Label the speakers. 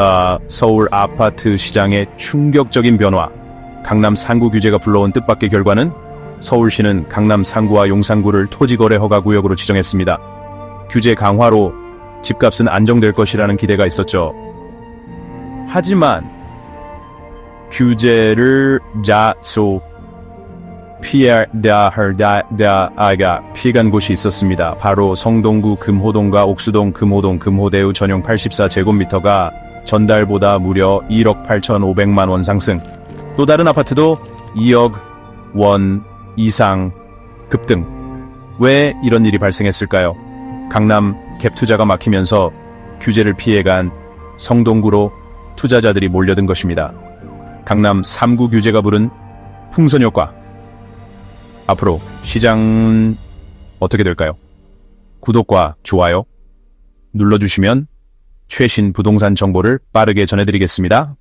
Speaker 1: 아, 서울 아파트 시장의 충격적인 변화. 강남 상구 규제가 불러온 뜻밖의 결과는 서울시는 강남 상구와 용산구를 토지거래 허가 구역으로 지정했습니다. 규제 강화로 집값은 안정될 것이라는 기대가 있었죠. 하지만 규제를 자소 피해다헐다다아가 피해간 곳이 있었습니다. 바로 성동구 금호동과 옥수동 금호동 금호대우 전용 84제곱미터가 전달보다 무려 1억 8,500만 원 상승. 또 다른 아파트도 2억 원 이상 급등. 왜 이런 일이 발생했을까요? 강남 갭 투자가 막히면서 규제를 피해간 성동구로 투자자들이 몰려든 것입니다. 강남 3구 규제가 부른 풍선 효과. 앞으로 시장은 어떻게 될까요? 구독과 좋아요 눌러주시면 최신 부동산 정보를 빠르게 전해드리겠습니다.